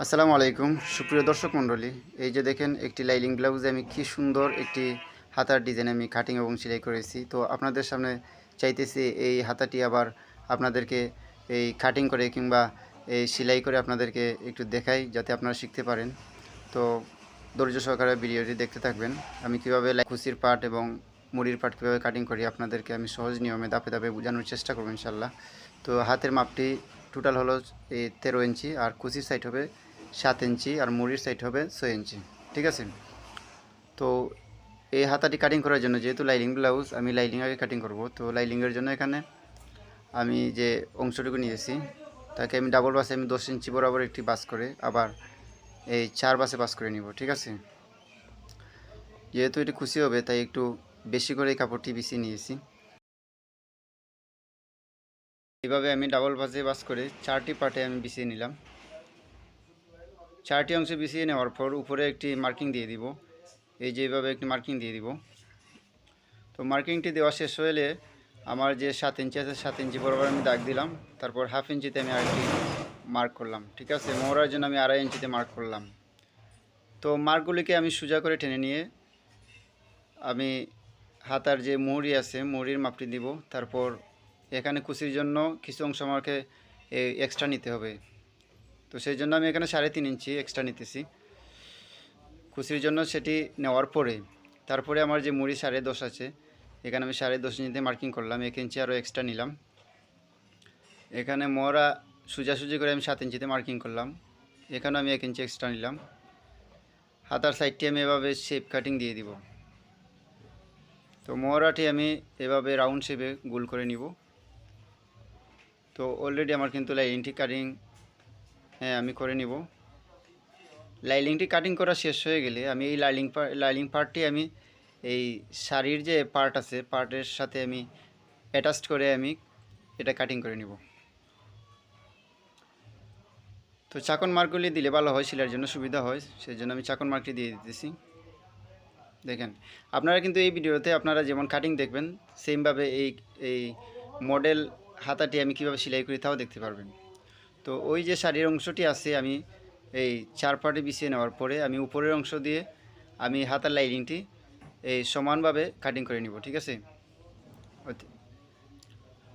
আসসালামু আলাইকুম। সুপ্রিয় দর্শক মণ্ডলী, এই যে দেখেন একটি লাইলিং ব্লাউজে আমি কি সুন্দর একটি হাতার ডিজাইন আমি কাটিং এবং সেলাই করেছি। তো আপনাদের সামনে চাইতেছি এই হাতাটি আবার আপনাদেরকে এই কাটিং করে কিংবা এই সেলাই করে আপনাদেরকে একটু দেখাই যাতে আপনারা শিখতে পারেন। তো ধৈর্য সহকারে ভিডিওটি দেখতে থাকবেন। আমি কীভাবে খুশির পার্ট এবং মুড়ির পার্ট কীভাবে কাটিং করি আপনাদেরকে আমি সহজ নিয়মে দাপে দাপে বোঝানোর চেষ্টা করব ইনশাল্লাহ তো হাতের মাপটি টোটাল হলো এই তেরো ইঞ্চি, আর কুচির সাইড হবে সাত ইঞ্চি, আর মুড়ির সাইড হবে ছয় ইঞ্চি। ঠিক আছে? তো এই হাতাটি কাটিং করার জন্য, যেহেতু লাইলিং ব্লাউজ আমি লাইলিং আগে কাটিং করব। তো লাইলিংয়ের জন্য এখানে আমি যে অংশটুকু নিয়েছি, তাকে আমি ডাবল বাসে আমি দশ ইঞ্চি বরাবর একটি বাস করে আবার এই চার বাসে বাস করে নিব, ঠিক আছে? যেহেতু এটি খুশি হবে, তাই একটু বেশি করে এই কাপড়টি বিছিয়ে নিয়েছি। এইভাবে আমি ডাবল বাসে বাস করে চারটি পার্টে আমি বিছিয়ে নিলাম। চারটি অংশে বিছিয়ে নেওয়ার পর উপরে একটি মার্কিং দিয়ে দিব। এই যে এইভাবে একটি মার্কিং দিয়ে দিব। তো মার্কিংটি দেওয়া শেষ হলে আমার যে সাত ইঞ্চি আছে, সাত ইঞ্চি বরাবর আমি দাগ দিলাম। তারপর হাফ ইঞ্চিতে আমি আরেকটি মার্ক করলাম। ঠিক আছে? মোড়ার জন্য আমি আড়াই ইঞ্চিতে মার্ক করলাম। তো মার্কগুলিকে আমি সোজা করে টেনে নিয়ে আমি হাতার যে মুহুরি আছে, মুহুরির মাপটি দিব। তারপর এখানে কুচির জন্য কিছু অংশ আমাকে এক্সট্রা নিতে হবে। তো সেই জন্য আমি এখানে সাড়ে তিন ইঞ্চি এক্সট্রা নিতেছি। কুচির জন্য সেটি নেওয়ার পরে, তারপরে আমার যে মুড়ি সাড়ে দশ আছে, এখানে আমি সাড়ে দশ ইঞ্চিতে মার্কিং করলাম, এক ইঞ্চি আরও এক্সট্রা নিলাম। এখানে মোরা সোজাসুজি করে আমি সাত ইঞ্চিতে মার্কিং করলাম। এখানেও আমি এক ইঞ্চি এক্সট্রা নিলাম। হাতার সাইডটি আমি এভাবে শেপ কাটিং দিয়ে দিব। তো মোহরাটি আমি এভাবে রাউন্ড শেপে গোল করে নিব। তো অলরেডি আমার কিন্তু লাইনটি কাটিং হ্যাঁ আমি করে নিব। লাইলিংটি কাটিং করা শেষ হয়ে গেলে আমি এই লাইলিং লাইলিং পার্টটি আমি এই শাড়ির যে পার্ট আছে পার্টের সাথে আমি অ্যাটাচড করে আমি এটা কাটিং করে নিব। তো চাকন মার্কগুলি দিলে ভালো হয় সেলার জন্য সুবিধা হয় সেই জন্য আমি চাকন মার্কটি দিয়ে দিতেছি। দেখেন, আপনারা কিন্তু এই ভিডিওতে আপনারা যেমন কাটিং দেখবেন সেমভাবে এই এই মডেল হাতাটি আমি কীভাবে সেলাই করি তাও দেখতে পারবেন। তো ওই যে শাড়ির অংশটি আছে, আমি এই চার পার্টে বিছিয়ে নেওয়ার পরে আমি উপরের অংশ দিয়ে আমি হাতার লাইনিংটি এই সমানভাবে কাটিং করে নিব, ঠিক আছে?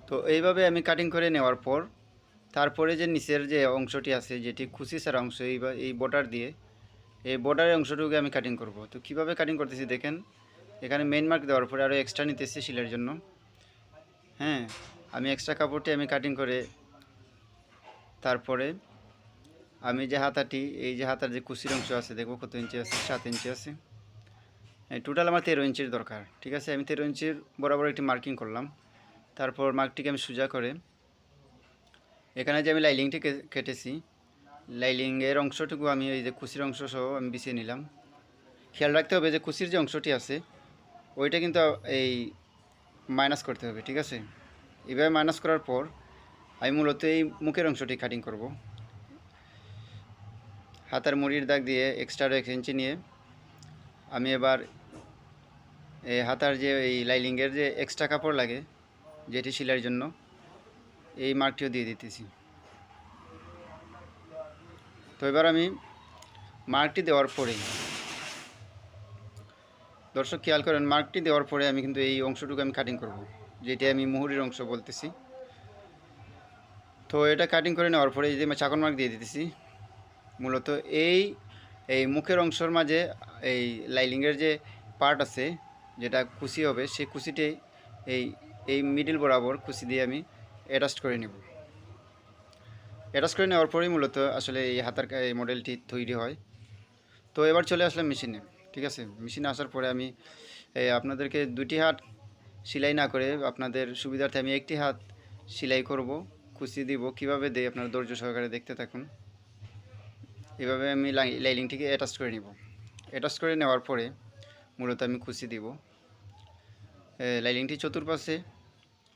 তো। এইভাবে আমি কাটিং করে নেওয়ার পর, তারপরে যে নিচের যে অংশটি আছে, যেটি খুশি সারা অংশ, এই এই বর্ডার দিয়ে, এই বর্ডারের অংশটুকু আমি কাটিং করব। তো কীভাবে কাটিং করতেছি দেখেন, এখানে মেইন মার্ক দেওয়ার পরে আরও এক্সট্রা নিতেছি শিলের জন্য। হ্যাঁ আমি এক্সট্রা কাপড়টি আমি কাটিং করে তারপরে আমি যে হাতাটি, এই যে হাতার যে কুচির অংশ আছে, দেখব কত ইঞ্চি আছে, সাত ইঞ্চি আছে। টোটাল আমার তেরো ইঞ্চির দরকার, ঠিক আছে? আমি তেরো ইঞ্চির বরাবর একটি মার্কিং করলাম। তারপর মার্কটিকে আমি সোজা করে, এখানে যে আমি লাইলিংটি কেটেছি লাইলিংয়ের অংশটুকু আমি এই যে কুচির অংশ সহ আমি বিছিয়ে নিলাম। খেয়াল রাখতে হবে যে কুচির যে অংশটি আছে, ওইটা কিন্তু এই মাইনাস করতে হবে, ঠিক আছে? এভাবে মাইনাস করার পর আমি মূলত এই মুখের অংশটি কাটিং করব। হাতার মুড়ির দাগ দিয়ে এক্সট্রা এক ইঞ্চি নিয়ে আমি এবার এই হাতার যে এই লাইলিংয়ের যে এক্সট্রা কাপড় লাগে, যেটি সেলাইয়ের জন্য, এই মার্কটিও দিয়ে দিতেছি। তো এবার আমি মার্কটি দেওয়ার পরেই দর্শক খেয়াল করেন মার্কটি দেওয়ার পরে আমি কিন্তু এই অংশটুকু আমি কাটিং করব। যেটি আমি মুহুরির অংশ বলতেছি। তো এটা কাটিং করে নেওয়ার পরে যদি আমি চাকন মার্ক দিয়ে দিতেছি, মূলত এই এই মুখের অংশের মাঝে এই লাইলিংয়ের যে পার্ট আছে, যেটা কুচি হবে, সেই কুচিটি এই এই মিডিল বরাবর কুচি দিয়ে আমি অ্যাডাস্ট করে নেব। অ্যাডাস্ট করে নেওয়ার পরেই মূলত আসলে এই হাতার এই মডেলটি তৈরি হয়। তো এবার চলে আসলাম মেশিনে, ঠিক আছে? মেশিনে আসার পরে আমি আপনাদেরকে দুটি হাত সেলাই না করে আপনাদের সুবিধার্থে আমি একটি হাত সেলাই করব, কুচি দিব, কীভাবে দেই আপনারা ধৈর্য সহকারে দেখতে থাকুন। এভাবে আমি লাই- লাইলিংটিকে অ্যাটাচ করে নিব। অ্যাটাচ করে নেওয়ার পরে মূলত আমি কুচি দিব। লাইলিংটি চতুর্পাশে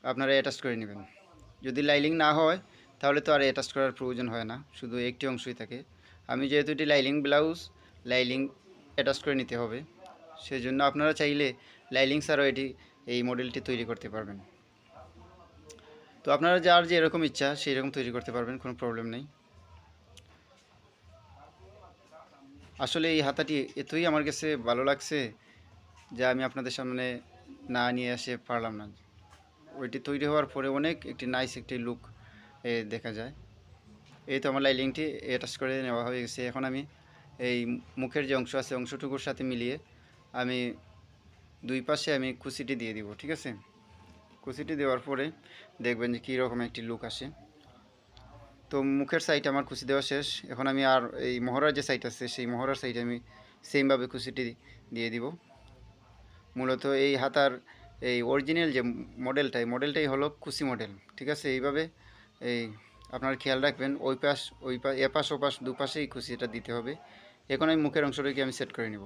আপনারা অ্যাটাচ করে নেবেন। যদি লাইলিং না হয়, তাহলে তো আর অ্যাটাচ করার প্রয়োজন হয় না, শুধু একটি অংশই থাকে। আমি যেহেতু এটি লাইলিং ব্লাউজ লাইলিং অ্যাটাচ করে নিতে হবে। সেই জন্য আপনারা চাইলে লাইলিং ছাড়াও এটি এই মডেলটি তৈরি করতে পারবেন। তো আপনারা যার যে এরকম ইচ্ছা সেই রকম তৈরি করতে পারবেন, কোনো প্রবলেম নেই। আসলে এই হাতাটি এতই আমার কাছে ভালো লাগছে যা আমি আপনাদের সামনে না নিয়ে আসে পারলাম না। ওইটি তৈরি হওয়ার পরে অনেক একটি নাইস একটি লুক দেখা যায়। এই তো আমার লাইলিংটি অ্যাটাচ করে নেওয়া হয়ে গেছে। এখন আমি এই মুখের যে অংশ আছে, অংশটুকুর সাথে মিলিয়ে আমি দুই পাশে আমি কুচিটি দিয়ে দিব, ঠিক আছে? কুচিটি দেওয়ার পরে দেখবেন যে কী রকম একটি লুক আসে। তো মুখের সাইড আমার কুচি দেওয়া শেষ। এখন আমি আর এই মহড়ার যে সাইড আছে, সেই মহড়ার সাইডে আমি সেমভাবে কুচিটি দিয়ে দিব। মূলত এই হাতার এই অরিজিনাল যে মডেলটাই মডেলটাই হলো কুচি মডেল ঠিক আছে? এইভাবে এই আপনারা খেয়াল রাখবেন, ওই পাশ ওই পাশ এপাশ, ওপাশ, দুপাশেই কুচিটা দিতে হবে। এখন আমি মুখের অংশটাকে আমি সেট করে নিব।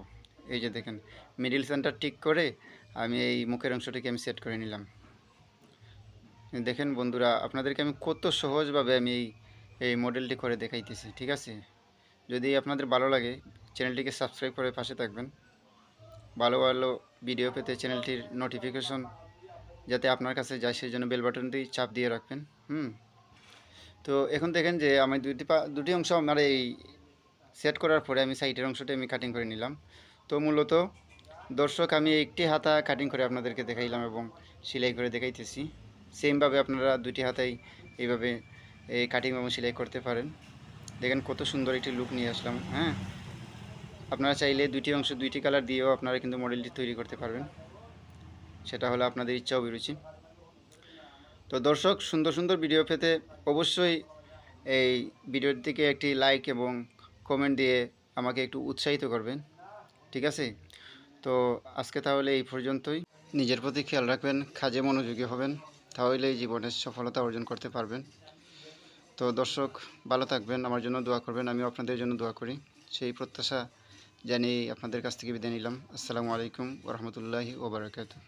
এই যে দেখেন মিডিল সেন্টার ঠিক করে আমি এই মুখের অংশটিকে আমি সেট করে নিলাম। দেখেন বন্ধুরা, আপনাদেরকে আমি কত সহজভাবে আমি এই এই মডেলটি করে দেখাইতেছি, ঠিক আছে? যদি আপনাদের ভালো লাগে চ্যানেলটিকে সাবস্ক্রাইব করে পাশে থাকবেন। ভালো ভালো ভিডিও পেতে চ্যানেলটির নোটিফিকেশন যাতে আপনার কাছে যায়, সেই জন্য বেল বাটনটি চাপ দিয়ে রাখবেন, হুম? তো এখন দেখেন যে, আমি দুটি দুটি অংশ আমার এই সেট করার পরে আমি সাইডের অংশটি আমি কাটিং করে নিলাম। তো মূলত দর্শক, আমি একটি হাতা কাটিং করে আপনাদেরকে দেখাইলাম এবং সেলাই করে দেখাইতেছি। সেমভাবে আপনারা দুটি হাতাই এইভাবে, এই কাটিং এবং সেলাই করতে পারেন। দেখেন কত সুন্দর একটি লুক নিয়ে আসলাম হ্যাঁ? আপনারা চাইলে দুটি অংশ, দুইটি কালার দিয়েও আপনারা কিন্তু মডেলটি তৈরি করতে পারবেন। সেটা হলো আপনাদের ইচ্ছা অভিরুচি। তো দর্শক, সুন্দর সুন্দর ভিডিও পেতে অবশ্যই এই ভিডিওর দিকে একটি লাইক এবং কমেন্ট দিয়ে আমাকে একটু উৎসাহিত করবেন। ঠিক আছে? তো আজকে তাহলে এই পর্যন্তই। নিজের প্রতি খেয়াল রাখবেন কাজে মনোযোগী হবেন, তাহলেই জীবনের সফলতা অর্জন করতে পারবেন। তো দর্শক, ভালো থাকবেন, আমার জন্য দোয়া করবেন আমি আপনাদের জন্য দোয়া করি। সেই প্রত্যাশা জানিয়ে আপনাদের কাছ থেকে বিদায় নিলাম। আসসালামু আলাইকুম ওরহমতুল্লাহি ওবরাকাতু